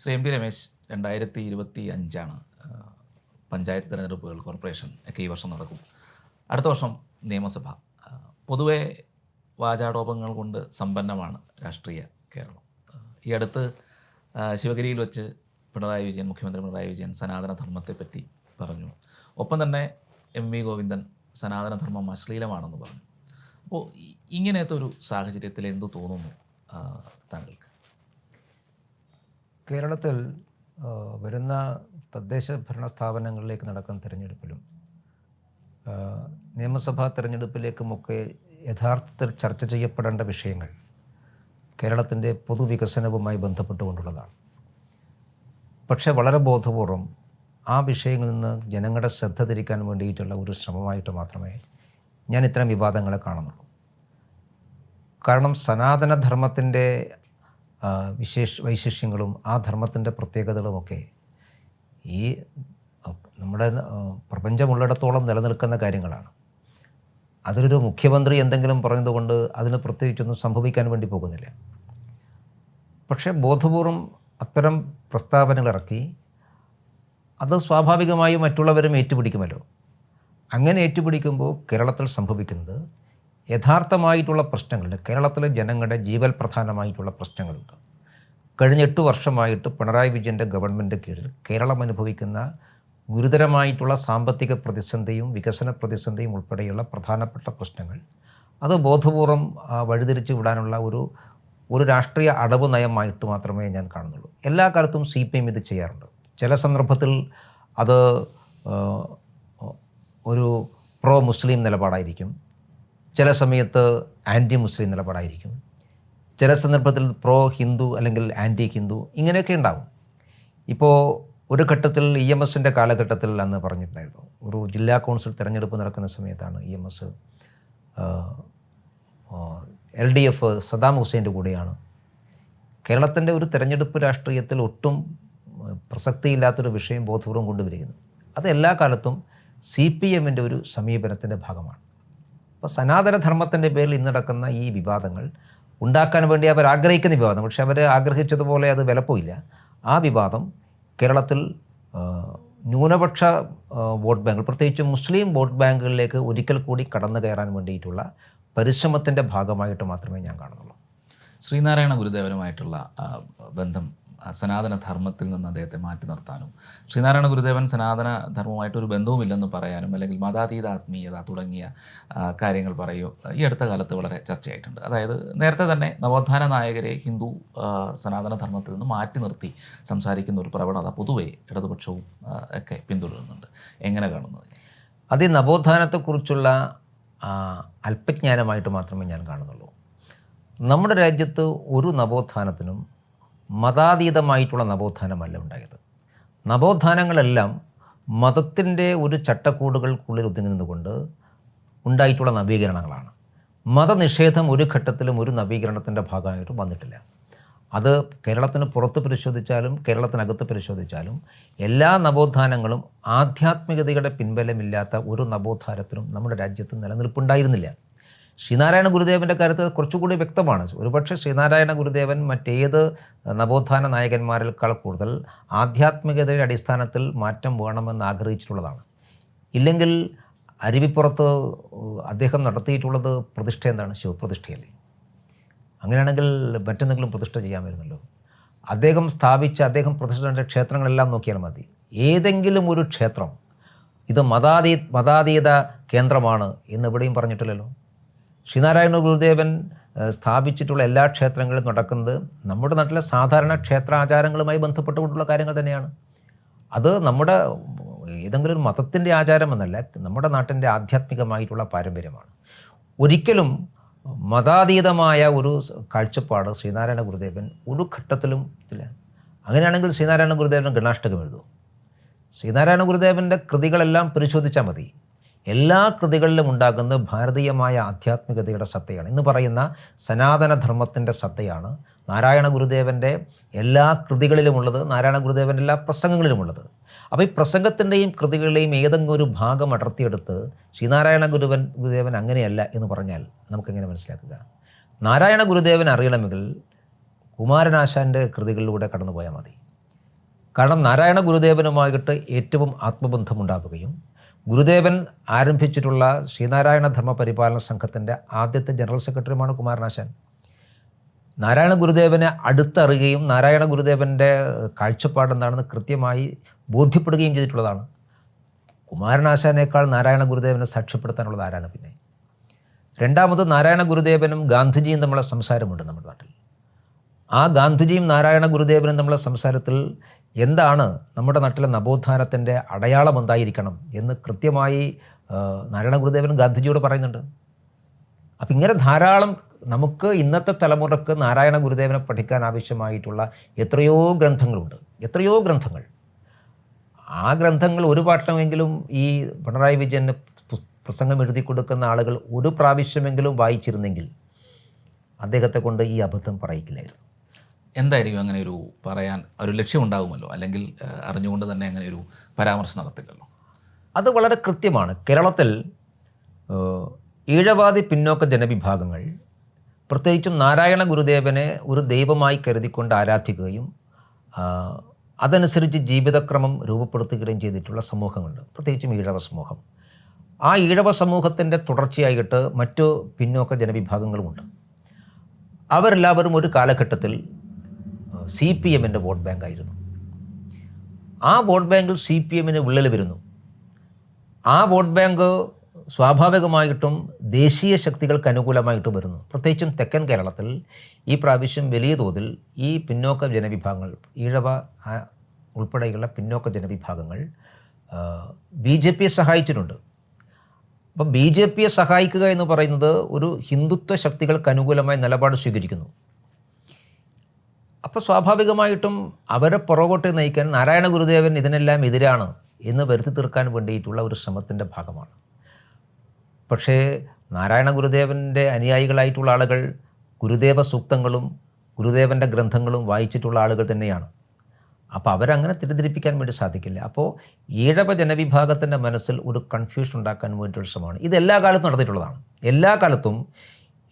Shri M P Ramesh രണ്ടായിരത്തി ഇരുപത്തി അഞ്ചാണ് പഞ്ചായത്ത് തിരഞ്ഞെടുപ്പുകൾ കോർപ്പറേഷൻ ഒക്കെ ഈ വർഷം നടക്കും. അടുത്ത വർഷം നിയമസഭ. പൊതുവെ വാചാടോപങ്ങൾ കൊണ്ട് സമ്പന്നമാണ് രാഷ്ട്രീയ കേരളം. ഈ അടുത്ത് ശിവഗിരിയിൽ വെച്ച് പിണറായി വിജയൻ മുഖ്യമന്ത്രി പിണറായി വിജയൻ സനാതനധർമ്മത്തെപ്പറ്റി പറഞ്ഞു. ഒപ്പം തന്നെ എം വി ഗോവിന്ദൻ സനാതനധർമ്മം അശ്ലീലമാണെന്ന് പറഞ്ഞു. അപ്പോൾ ഇങ്ങനത്തെ ഒരു സാഹചര്യത്തിൽ എന്തു തോന്നുന്നു താങ്കൾക്ക്? കേരളത്തിൽ വരുന്ന തദ്ദേശ ഭരണ സ്ഥാപനങ്ങളിലേക്ക് നടക്കുന്ന തിരഞ്ഞെടുപ്പിലും നിയമസഭാ തിരഞ്ഞെടുപ്പിലേക്കുമൊക്കെ യഥാർത്ഥത്തിൽ ചർച്ച ചെയ്യപ്പെടേണ്ട വിഷയങ്ങൾ കേരളത്തിന്റെ പൊതുവികസനവുമായി ബന്ധപ്പെട്ടുകൊണ്ടുള്ളതാണ്. പക്ഷേ വളരെ ബോധപൂർവം ആ വിഷയങ്ങളിൽ നിന്ന് ജനങ്ങളുടെ ശ്രദ്ധ തിരിക്കാൻ വേണ്ടിയിട്ടുള്ള ഒരു ശ്രമമായിട്ട് മാത്രമേ ഞാൻ ഇത്തരം വിവാദങ്ങളെ കാണുന്നുള്ളൂ. കാരണം സനാതനധർമ്മത്തിന്റെ വിശേഷ വൈശിഷ്യങ്ങളും ആ ധർമ്മത്തിന്റെ പ്രത്യേകതകളുമൊക്കെ ഈ നമ്മുടെ പ്രപഞ്ചമുള്ളിടത്തോളം നിലനിൽക്കുന്ന കാര്യങ്ങളാണ്. അതിലൊരു മുഖ്യമന്ത്രി എന്തെങ്കിലും പറഞ്ഞതുകൊണ്ട് അതിന് പ്രത്യേകിച്ചൊന്നും സംഭവിക്കാൻ വേണ്ടി പോകുന്നില്ല. പക്ഷേ ബോധപൂർവം അത്തരം പ്രസ്താവനകൾ ഇറക്കി അത് സ്വാഭാവികമായും മറ്റുള്ളവരും ഏറ്റുപിടിക്കുമല്ലോ. അങ്ങനെ ഏറ്റുപിടിക്കുമ്പോൾ കേരളത്തിൽ സംഭവിക്കുന്നത് യഥാർത്ഥമായിട്ടുള്ള പ്രശ്നങ്ങളുണ്ട്. കേരളത്തിലെ ജനങ്ങളുടെ ജീവൽ പ്രധാനമായിട്ടുള്ള പ്രശ്നങ്ങളുണ്ട്. കഴിഞ്ഞ എട്ട് വർഷമായിട്ട് പിണറായി വിജയന്റെ ഗവൺമെന്റ് കീഴിൽ കേരളം അനുഭവിക്കുന്ന ഗുരുതരമായിട്ടുള്ള സാമ്പത്തിക പ്രതിസന്ധിയും വികസന പ്രതിസന്ധിയും ഉൾപ്പെടെയുള്ള പ്രധാനപ്പെട്ട പ്രശ്നങ്ങൾ. അത് ബോധപൂർവം വഴിതിരിച്ചു വിടാനുള്ള ഒരു ഒരു രാഷ്ട്രീയ അടവ് നയമായിട്ട് മാത്രമേ ഞാൻ കാണുന്നുള്ളൂ. എല്ലാ കാലത്തും സി പി എം ഇത് ചെയ്യാറുണ്ട്. ചില സന്ദർഭത്തിൽ അത് ഒരു പ്രോ മുസ്ലിം നിലപാടായിരിക്കും. ചില സമയത്ത് ആന്റി മുസ്ലിം നിലപാടായിരിക്കും. ചില സന്ദർഭത്തിൽ പ്രോ ഹിന്ദു അല്ലെങ്കിൽ ആന്റി ഹിന്ദു ഇങ്ങനെയൊക്കെ ഉണ്ടാവും. ഇപ്പോൾ ഒരു ഘട്ടത്തിൽ ഇ എം എസിന്റെ കാലഘട്ടത്തിൽ അന്ന് പറഞ്ഞിട്ടുണ്ടായിരുന്നു. ഒരു ജില്ലാ കൗൺസിൽ തിരഞ്ഞെടുപ്പ് നടക്കുന്ന സമയത്താണ് E M S L D F Saddam ഹുസൈന്റെ കൂടെയാണ്. കേരളത്തിന്റെ ഒരു തെരഞ്ഞെടുപ്പ് രാഷ്ട്രീയത്തിൽ ഒട്ടും പ്രസക്തിയില്ലാത്തൊരു വിഷയം ബോധപൂർവം കൊണ്ടുവരികയാണ്. അത് എല്ലാ കാലത്തും സി പി എമ്മിന്റെ ഒരു സമീപനത്തിന്റെ ഭാഗമാണ്. അപ്പോൾ സനാതനധർമ്മത്തിന്റെ പേരിൽ ഇന്ന് നടക്കുന്ന ഈ വിവാദങ്ങൾ ഉണ്ടാക്കാൻ വേണ്ടി അവർ ആഗ്രഹിക്കുന്ന വിവാദം പക്ഷെ അവർ ആഗ്രഹിച്ചതുപോലെ അത് വിലപ്പോയില്ല. ആ വിവാദം കേരളത്തിൽ ന്യൂനപക്ഷ വോട്ട് ബാങ്കുകൾ പ്രത്യേകിച്ച് മുസ്ലിം വോട്ട് ബാങ്കുകളിലേക്ക് ഒരിക്കൽ കൂടി കടന്നു കയറാൻ വേണ്ടിയിട്ടുള്ള പരിശ്രമത്തിന്റെ ഭാഗമായിട്ട് മാത്രമേ ഞാൻ കാണുന്നുള്ളൂ. ശ്രീനാരായണ ഗുരുദേവനുമായിട്ടുള്ള ബന്ധം സനാതന ധർമ്മത്തിൽ നിന്ന് അദ്ദേഹത്തെ മാറ്റി നിർത്താനും. ശ്രീനാരായണ ഗുരുദേവൻ സനാതന ധർമ്മമായിട്ട് ഒരു ബന്ധവുമില്ലെന്ന് പറയാനും അല്ലെങ്കിൽ മതാതീത ആത്മീയത തുടങ്ങിയ കാര്യങ്ങൾ പറയൂ ഈ അടുത്ത കാലത്ത് വളരെ ചർച്ചയായിട്ടുണ്ട്. അതായത് നേരത്തെ തന്നെ നവോത്ഥാന നായകരെ ഹിന്ദു സനാതന ധർമ്മത്തിൽ നിന്ന് മാറ്റി നിർത്തി സംസാരിക്കുന്ന ഒരു പ്രവണത പൊതുവെ ഇടതുപക്ഷവും ഒക്കെ പിന്തുടരുന്നുണ്ട്. എങ്ങനെ കാണുന്നത്? അത് നവോത്ഥാനത്തെക്കുറിച്ചുള്ള അല്പജ്ഞാനമായിട്ട് മാത്രമേ ഞാൻ കാണുന്നുള്ളൂ. നമ്മുടെ രാജ്യത്ത് ഒരു നവോത്ഥാനത്തിനും മതാതീതമായിട്ടുള്ള നവോത്ഥാനമല്ല ഉണ്ടായത്. നവോത്ഥാനങ്ങളെല്ലാം മതത്തിന്റെ ഒരു ചട്ടക്കൂടുകൾക്കുള്ളിൽ ഒതുങ്ങി നിന്നുകൊണ്ട് ഉണ്ടായിട്ടുള്ള നവീകരണങ്ങളാണ്. മതനിഷേധം ഒരു ഘട്ടത്തിലും ഒരു നവീകരണത്തിന്റെ ഭാഗമായിട്ട് വന്നിട്ടില്ല. അത് കേരളത്തിന് പുറത്ത് പരിശോധിച്ചാലും കേരളത്തിനകത്ത് പരിശോധിച്ചാലും എല്ലാ നവോത്ഥാനങ്ങളും ആധ്യാത്മികതയുടെ പിൻബലമില്ലാത്ത ഒരു നവോത്ഥാനത്തിനും നമ്മുടെ രാജ്യത്ത് നിലനിൽപ്പുണ്ടായിരുന്നില്ല. ശ്രീനാരായണ ഗുരുദേവന്റെ കാര്യത്തിൽ കുറച്ചുകൂടി വ്യക്തമാണ്. ഒരുപക്ഷെ ശ്രീനാരായണ ഗുരുദേവൻ മറ്റേത് നവോത്ഥാന നായകന്മാരെക്കാൾ കൂടുതൽ ആധ്യാത്മികതയുടെ അടിസ്ഥാനത്തിൽ മാറ്റം വേണമെന്ന് ആഗ്രഹിച്ചിട്ടുള്ളതാണ്. ഇല്ലെങ്കിൽ അരുവിപ്പുറത്ത് അദ്ദേഹം നടത്തിയിട്ടുള്ളത് പ്രതിഷ്ഠ എന്താണ്? ശിവപ്രതിഷ്ഠയല്ലേ? അങ്ങനെയാണെങ്കിൽ മറ്റെന്തെങ്കിലും പ്രതിഷ്ഠ ചെയ്യാൻ വരുന്നല്ലോ. അദ്ദേഹം സ്ഥാപിച്ച അദ്ദേഹം പ്രതിഷ്ഠ ക്ഷേത്രങ്ങളെല്ലാം നോക്കിയാൽ മതി. ഏതെങ്കിലും ഒരു ക്ഷേത്രം ഇത് മതാതീ മതാതീത കേന്ദ്രമാണ് എന്ന് എവിടെയും പറഞ്ഞിട്ടില്ലല്ലോ. ശ്രീനാരായണ ഗുരുദേവൻ സ്ഥാപിച്ചിട്ടുള്ള എല്ലാ ക്ഷേത്രങ്ങളും നടക്കുന്നത് നമ്മുടെ നാട്ടിലെ സാധാരണ ക്ഷേത്രാചാരങ്ങളുമായി ബന്ധപ്പെട്ടുകൊണ്ടുള്ള കാര്യങ്ങൾ തന്നെയാണ്. അത് നമ്മുടെ ഏതെങ്കിലും ഒരു മതത്തിന്റെ ആചാരമെന്നല്ല നമ്മുടെ നാട്ടിന്റെ ആധ്യാത്മികമായിട്ടുള്ള പാരമ്പര്യമാണ്. ഒരിക്കലും മതാതീതമായ ഒരു കാഴ്ചപ്പാട് ശ്രീനാരായണ ഗുരുദേവൻ ഒരു ഘട്ടത്തിലും ഇല്ല. അങ്ങനെയാണെങ്കിൽ ശ്രീനാരായണ ഗുരുദേവൻ ഗണാഷ്ടകം എഴുതും ശ്രീനാരായണ ഗുരുദേവന്റെ കൃതികളെല്ലാം പരിശോധിച്ചാൽ മതി. എല്ലാ കൃതികളിലും ഉണ്ടാകുന്ന ഭാരതീയമായ ആധ്യാത്മികതയുടെ സത്തയാണ്. ഇന്ന് പറയുന്ന സനാതനധർമ്മത്തിന്റെ സത്തയാണ് നാരായണ ഗുരുദേവന്റെ എല്ലാ കൃതികളിലുമുള്ളത് നാരായണ ഗുരുദേവന്റെ എല്ലാ പ്രസംഗങ്ങളിലുമുള്ളത് അപ്പോൾ ഈ പ്രസംഗത്തിന്റെയും കൃതികളുടെയും ഏതെങ്കിലും ഒരു ഭാഗം അടർത്തിയെടുത്ത് ശ്രീനാരായണ ഗുരുവൻ ഗുരുദേവൻ അങ്ങനെയല്ല എന്ന് പറഞ്ഞാൽ നമുക്കെങ്ങനെ മനസ്സിലാക്കുക? നാരായണ ഗുരുദേവൻ അറിയണമെങ്കിൽ കുമാരനാശാന്റെ കൃതികളിലൂടെ കടന്നു പോയാൽ മതി. കാരണം നാരായണ ഗുരുദേവനുമായിട്ട് ഏറ്റവും ആത്മബന്ധമുണ്ടാവുകയും ഗുരുദേവൻ ആരംഭിച്ചിട്ടുള്ള ശ്രീനാരായണ ധർമ്മ പരിപാലന സംഘത്തിന്റെ ആദ്യത്തെ ജനറൽ സെക്രട്ടറിയുമാണ് കുമാരനാശാൻ. നാരായണ ഗുരുദേവനെ അടുത്തറിയുകയും നാരായണ ഗുരുദേവന്റെ കാഴ്ചപ്പാട് എന്താണെന്ന് കൃത്യമായി ബോധ്യപ്പെടുകയും ചെയ്തിട്ടുള്ളതാണ്. കുമാരനാശാനേക്കാൾ നാരായണ ഗുരുദേവനെ സാക്ഷ്യപ്പെടുത്താനുള്ളത് ആരാണ് പിന്നെ? രണ്ടാമത് നാരായണ ഗുരുദേവനും ഗാന്ധിജിയും തമ്മിലുള്ള സംസാരമുണ്ട് നമ്മുടെ നാട്ടിൽ. ആ ഗാന്ധിജിയും നാരായണ ഗുരുദേവനും തമ്മിലുള്ള സംസാരത്തിൽ എന്താണ് നമ്മുടെ നാട്ടിലെ നവോത്ഥാനത്തിന്റെ അടയാളം എന്തായിരിക്കണം എന്ന് കൃത്യമായി നാരായണ ഗുരുദേവൻ ഗാന്ധിജിയോട് പറയുന്നുണ്ട്. അപ്പം ഇങ്ങനെ ധാരാളം നമുക്ക് ഇന്നത്തെ തലമുറയ്ക്ക് നാരായണ ഗുരുദേവനെ പഠിക്കാൻ ആവശ്യമായിട്ടുള്ള എത്രയോ ഗ്രന്ഥങ്ങളുണ്ട്. എത്രയോ ഗ്രന്ഥങ്ങൾ. ആ ഗ്രന്ഥങ്ങൾ ഒരു പാട്ടമെങ്കിലും ഈ പിണറായി വിജയന് പ്രസംഗം എഴുതി കൊടുക്കുന്ന ആളുകൾ ഒരു പ്രാവശ്യമെങ്കിലും വായിച്ചിരുന്നെങ്കിൽ അദ്ദേഹത്തെ കൊണ്ട് ഈ അബദ്ധം പറയിക്കില്ലായിരുന്നു. എന്തായിരിക്കും അങ്ങനെ ഒരു പറയാൻ ഒരു ലക്ഷ്യം ലക്ഷ്യമുണ്ടാകുമല്ലോ അല്ലെങ്കിൽ അറിഞ്ഞുകൊണ്ട് തന്നെ അങ്ങനെ ഒരു പരാമർശം നടത്തില്ലല്ലോ? അത് വളരെ കൃത്യമാണ്. കേരളത്തിൽ ഈഴവാദി പിന്നോക്ക ജനവിഭാഗങ്ങൾ പ്രത്യേകിച്ചും നാരായണ ഗുരുദേവനെ ഒരു ദൈവമായി കരുതിക്കൊണ്ട് ആരാധിക്കുകയും അതനുസരിച്ച് ജീവിതക്രമം രൂപപ്പെടുത്തുകയും ചെയ്തിട്ടുള്ള സമൂഹങ്ങളുണ്ട്. പ്രത്യേകിച്ചും ഈഴവ സമൂഹം. ആ ഈഴവ സമൂഹത്തിന്റെ തുടർച്ചയായിട്ട് മറ്റു പിന്നോക്ക ജനവിഭാഗങ്ങളുമുണ്ട്. അവരെല്ലാവരും ഒരു കാലഘട്ടത്തിൽ സി പി എമ്മിന്റെ വോട്ട് ബാങ്കായിരുന്നു. ആ വോട്ട് ബാങ്കിൽ സി പി എമ്മിന് വിള്ളൽ വരുന്നു. ആ വോട്ട് ബാങ്ക് സ്വാഭാവികമായിട്ടും ദേശീയ ശക്തികൾക്ക് അനുകൂലമായിട്ട് വരുന്നു. പ്രത്യേകിച്ചും തെക്കൻ കേരളത്തിൽ ഈ പ്രാവശ്യം വലിയ തോതിൽ ഈ പിന്നോക്ക ജനവിഭാഗങ്ങൾ ഈഴവ ഉൾപ്പെടെയുള്ള പിന്നോക്ക ജനവിഭാഗങ്ങൾ ബി ജെ പിയെ സഹായിച്ചിട്ടുണ്ട്. അപ്പം ബി ജെ പിയെ സഹായിക്കുക എന്ന് പറയുന്നത് ഒരു ഹിന്ദുത്വ ശക്തികൾക്ക് അനുകൂലമായ നിലപാട് സ്വീകരിക്കുന്നു. അപ്പോൾ സ്വാഭാവികമായിട്ടും അവരെ പുറകോട്ട് നയിക്കാൻ നാരായണ ഗുരുദേവൻ ഇതിനെല്ലാം എതിരാണ് എന്ന് വരുത്തി തീർക്കാൻ വേണ്ടിയിട്ടുള്ള ഒരു ശ്രമത്തിന്റെ ഭാഗമാണ്. പക്ഷേ നാരായണ ഗുരുദേവന്റെ അനുയായികളായിട്ടുള്ള ആളുകൾ ഗുരുദേവ സൂക്തങ്ങളും ഗുരുദേവന്റെ ഗ്രന്ഥങ്ങളും വായിച്ചിട്ടുള്ള ആളുകൾ തന്നെയാണ്. അപ്പോൾ അവരങ്ങനെ തിരിതിരിപ്പിക്കാൻ വേണ്ടി സാധിക്കില്ല. അപ്പോൾ ഈഴവ ജനവിഭാഗത്തിന്റെ മനസ്സിൽ ഒരു കൺഫ്യൂഷൻ ഉണ്ടാക്കാൻ വേണ്ടിയുള്ള ശ്രമമാണ്. ഇത് എല്ലാ കാലത്തും നടന്നിട്ടുള്ളതാണ്. എല്ലാ കാലത്തും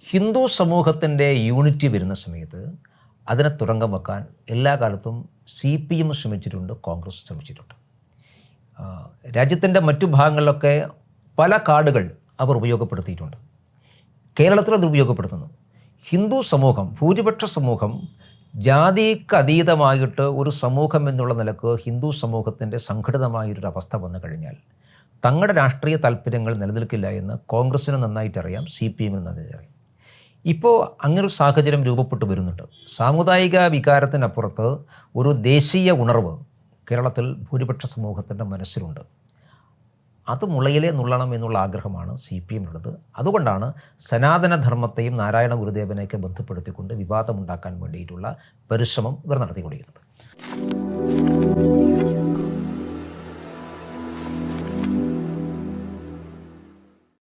ഹിന്ദു സമൂഹത്തിന്റെ യൂണിറ്റി വരുന്ന സമയത്ത് അതിനെ തുറങ്കം വെക്കാൻ എല്ലാ കാലത്തും സി പി എം ശ്രമിച്ചിട്ടുണ്ട് കോൺഗ്രസ് ശ്രമിച്ചിട്ടുണ്ട്. രാജ്യത്തിന്റെ മറ്റു ഭാഗങ്ങളിലൊക്കെ പല കാർഡുകൾ അവർ ഉപയോഗപ്പെടുത്തിയിട്ടുണ്ട്. കേരളത്തിൽ അത് ഉപയോഗപ്പെടുത്തുന്നു. ഹിന്ദു സമൂഹം ഭൂരിപക്ഷ സമൂഹം ജാതിക്ക് അതീതമായിട്ട് ഒരു സമൂഹം എന്നുള്ള നിലയ്ക്ക് ഹിന്ദു സമൂഹത്തിന്റെ സംഘടിതമായൊരു അവസ്ഥ വന്നു കഴിഞ്ഞാൽ തങ്ങളുടെ രാഷ്ട്രീയ താല്പര്യങ്ങൾ നിലനിൽക്കില്ല എന്ന് കോൺഗ്രസ്സിന് നന്നായിട്ടറിയാം സി പി എമ്മിന് നന്നായിട്ടറിയാം. ഇപ്പോൾ അങ്ങനൊരു സാഹചര്യം രൂപപ്പെട്ടു വരുന്നുണ്ട്. സാമുദായിക വികാരത്തിനപ്പുറത്ത് ഒരു ദേശീയ ഉണർവ് കേരളത്തിൽ ഭൂരിപക്ഷ സമൂഹത്തിന്റെ മനസ്സിലുണ്ട്. അത് മുളയിലെ നുള്ളണം എന്നുള്ള ആഗ്രഹമാണ് സി പി എമ്മിനുള്ളത്. അതുകൊണ്ടാണ് സനാതനധർമ്മത്തെയും നാരായണ ഗുരുദേവനെയൊക്കെ ബന്ധപ്പെടുത്തിക്കൊണ്ട് വിവാദമുണ്ടാക്കാൻ വേണ്ടിയിട്ടുള്ള പരിശ്രമം ഇവർ നടത്തിക്കൊണ്ടിരിക്കുന്നത്.